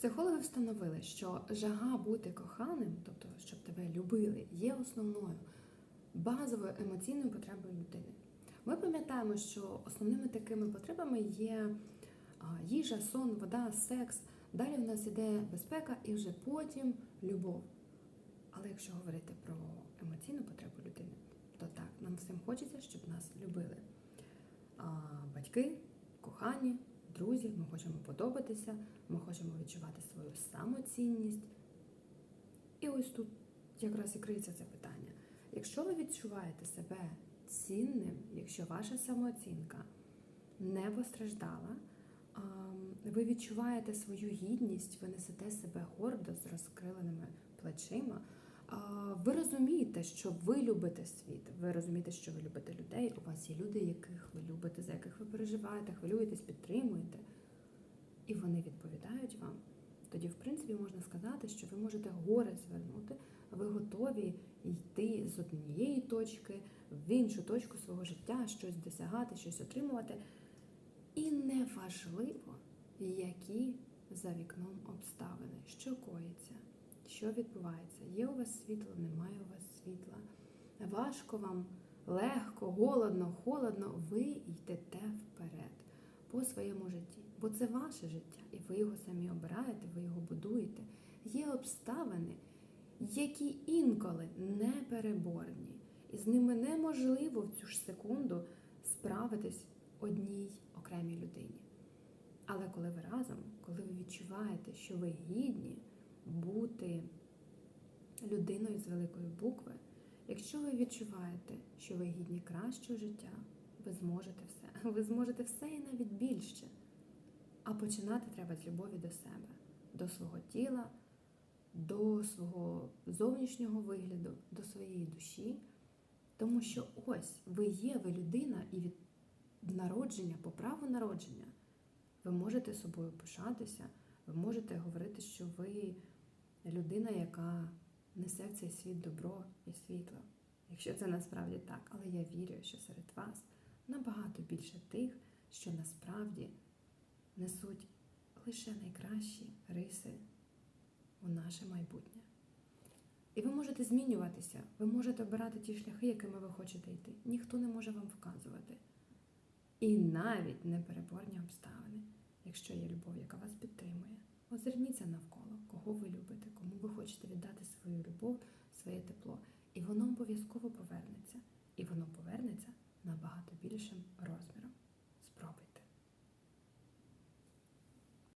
Психологи встановили, що жага бути коханим, тобто щоб тебе любили, є основною базовою емоційною потребою людини. Ми пам'ятаємо, що основними такими потребами є їжа, сон, вода, секс. Далі в нас іде безпека і вже потім любов. Але якщо говорити про емоційну потребу людини, то так, нам всім хочеться, щоб нас любили. А, батьки, кохані, друзі, ми хочемо подобатися, ми хочемо відчувати свою самоцінність. І ось тут якраз і криється це питання. Якщо ви відчуваєте себе цінним, якщо ваша самооцінка не постраждала, ви відчуваєте свою гідність, ви несете себе гордо з розкриленими плечима. Ви розумієте, що ви любите світ, ви розумієте, що ви любите людей. У вас є люди, яких ви любите, за яких переживаєте, хвилюєтесь, підтримуєте, і вони відповідають вам. Тоді, в принципі, можна сказати, що ви можете горе звернути, ви готові йти з однієї точки в іншу точку свого життя, щось досягати, щось отримувати. І неважливо, які за вікном обставини, що коїться, що відбувається. Є у вас світло, немає у вас світла. Важко вам, легко, голодно, холодно, ви йдете вперед по своєму житті. Бо це ваше життя, і ви його самі обираєте, ви його будуєте. Є обставини, які інколи непереборні, і з ними неможливо в цю ж секунду справитись одній окремій людині. Але коли ви разом, коли ви відчуваєте, що ви гідні бути людиною з великої букви, якщо ви відчуваєте, що ви гідні кращого життя, ви зможете все. Ви зможете все і навіть більше. А починати треба з любові до себе, до свого тіла, до свого зовнішнього вигляду, до своєї душі. Тому що ось ви є, ви людина, і від народження, по праву народження, ви можете собою пишатися, ви можете говорити, що ви людина, яка несе в цей світ добро і світло. Якщо це насправді так, але я вірю, що серед вас набагато більше тих, що насправді несуть лише найкращі риси у наше майбутнє. І ви можете змінюватися, ви можете обирати ті шляхи, якими ви хочете йти. Ніхто не може вам вказувати. І навіть непереборні обставини, якщо є любов, яка вас підтримує. Озирніться навколо, кого ви любите, кому ви хочете віддати свою любов, своє тепло. Обов'язково